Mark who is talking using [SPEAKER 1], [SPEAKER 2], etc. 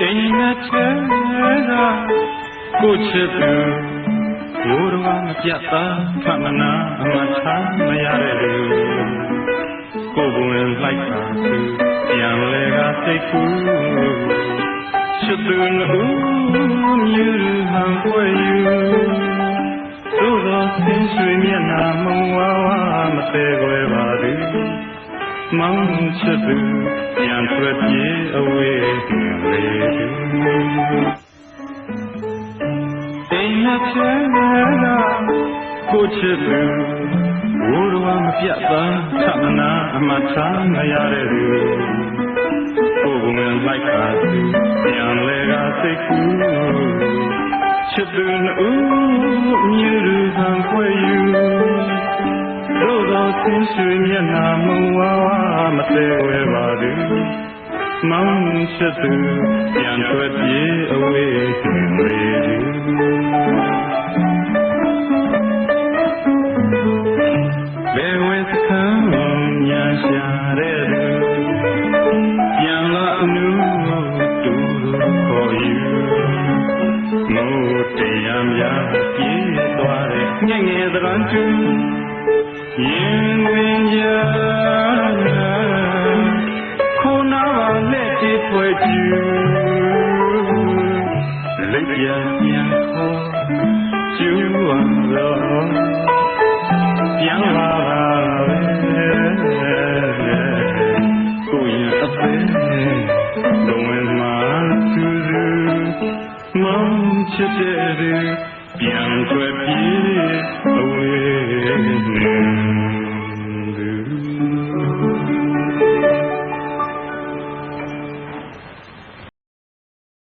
[SPEAKER 1] အိမ်မချဲသာကိုချစ်သူရိုးတော်မပြတ်သားဖမနာအမချမ်းမရတဲ့လူကိုယ်ဝင်လိုက်တာသူပြန်လဲကစိတ်ကူချစ်သူလူမြူဟန်ွယ်ယူသို့သောဆင်းရွှေမျက်နှာမဝါဝါမသေးွယ်ပါသည် မောင်ချစ်သူပြန်ထွက်ပြေးအဝေးလေသူအိမ်မချဲလာကိုချစ်သူဝိုးတော်မပြတ်သားသမနာအမချမ်းမရတဲ့သူကိုယ်ဝင်လိုက်တာသူပြန်လဲကစိတ်ကူချစ်သူဦးမြူရူခံခွေယူတို့တော်ဆင်းရွှေမျက်နှာမဝါ မသေးဝဲပါသူမောင်ချစ်သူပြန်ထွက်ပြေးအဝေးလေသူဘယ်ဝဲစခန်းညာရှာတဲ့သူပြန်လာအနုတူခေါ်ယူမို့တရားများပြေးသွားတဲ့ညငယ်သရံတူရင်ဝင်ရ တီဖွဲကျူလက်ပြန်ပြန်ခေါ်ကျူဝံတော်ပြန်လာပါပဲကိုရင်အသေးလုံးဝမှသူသူမောင်ချစ်တဲ့ပြန်ထွက်ပြေးအဝေး